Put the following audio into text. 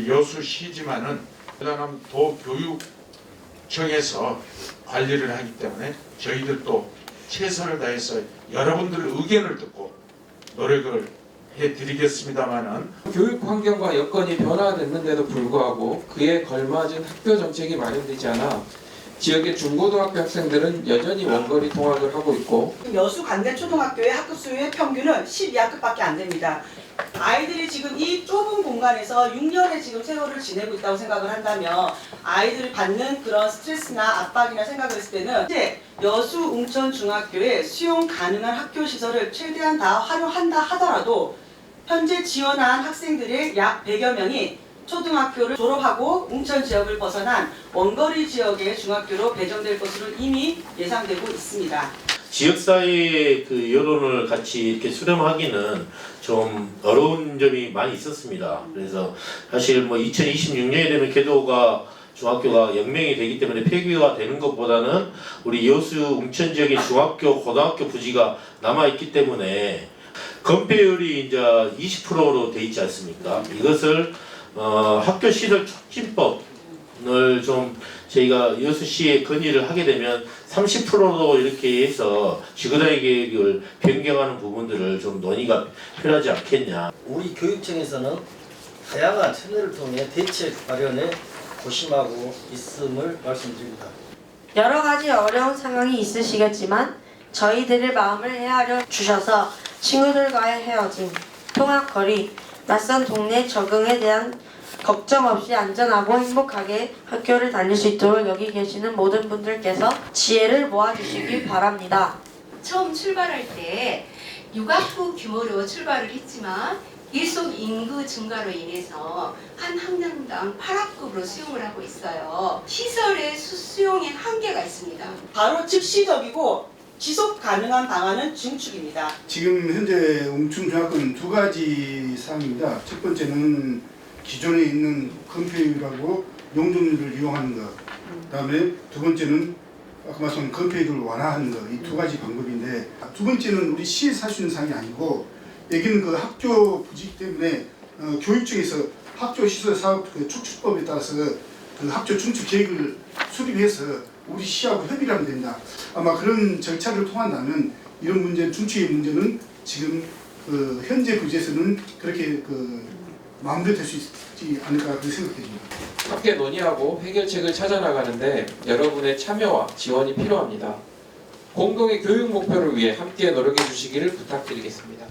우리 여수시지만은 전남 도교육청에서 관리를 하기 때문에 저희들도 최선을 다해서 여러분들의 의견을 듣고 노력을 해드리겠습니다만은 교육 환경과 여건이 변화됐는데도 불구하고 그에 걸맞은 학교 정책이 마련되지 않아 지역의 중고등학교 학생들은 여전히 원거리 통학을 하고 있고 여수 관대초등학교의 학급 수의 평균은 12학급밖에 안 됩니다. 아이들이 지금 이 좁은 공간에서 6년의 지금 세월을 지내고 있다고 생각을 한다면 아이들이 받는 그런 스트레스나 압박이나 생각을 했을 때는 이제 여수 웅천 중학교에 수용 가능한 학교 시설을 최대한 다 활용한다 하더라도 현재 지원한 학생들의 약 100여 명이 초등학교를 졸업하고 웅천 지역을 벗어난 원거리 지역의 중학교로 배정될 것으로 이미 예상되고 있습니다. 지역사회의 그 여론을 같이 이렇게 수렴하기는 좀 어려운 점이 많이 있었습니다. 그래서 사실 뭐 2026년이 되면 개도가 중학교가 영명이 되기 때문에 폐교가 되는 것보다는 우리 여수 웅천 지역의 중학교, 고등학교 부지가 남아 있기 때문에 건폐율이 이제 20%로 돼 있지 않습니까? 이것을 어, 학교 시설 촉진법 을 좀 저희가 여수시에 건의를 하게 되면 30%로 이렇게 해서 지구단위 계획을 변경하는 부분들을 좀 논의가 필요하지 않겠냐. 우리 교육청에서는 다양한 채널을 통해 대책 마련에 고심하고 있음을 말씀드립니다. 여러 가지 어려운 상황이 있으시겠지만 저희들의 마음을 헤아려 주셔서 친구들과의 헤어짐, 통학거리, 낯선 동네 적응에 대한 걱정 없이 안전하고 행복하게 학교를 다닐 수 있도록 여기 계시는 모든 분들께서 지혜를 모아주시기 바랍니다. 처음 출발할 때 육학부 규모로 출발을 했지만 일속 인구 증가로 인해서 한 학년당 8학급으로 수용을 하고 있어요. 시설의 수, 수용에 한계가 있습니다. 바로 즉시적이고 지속 가능한 방안은 중축입니다. 지금 현재 웅충 중학교는 두 가지 사항입니다. 첫 번째는 기존에 있는 건폐율하고 용적률을 이용하는 것. 그다음에 두 번째는 아까 말씀한 건폐율을 완화하는 것. 이 두 가지 방법인데 두 번째는 우리 시에서 할 수 있는 사항이 아니고 여기는 그 학교 부지 때문에 어, 교육청에서 학교 시설 사업 그 축출법에 따라서 그 학교 중축 계획을 수립해서 우리 시하고 협의를 하면 됩니다. 아마 그런 절차를 통한다면 이런 문제, 중추의 문제는 지금 그 현재 부지에서는 그렇게 그 마무리될 수 있지 않을까 그렇게 생각됩니다. 함께 논의하고 해결책을 찾아나가는데 여러분의 참여와 지원이 필요합니다. 공동의 교육 목표를 위해 함께 노력해 주시기를 부탁드리겠습니다.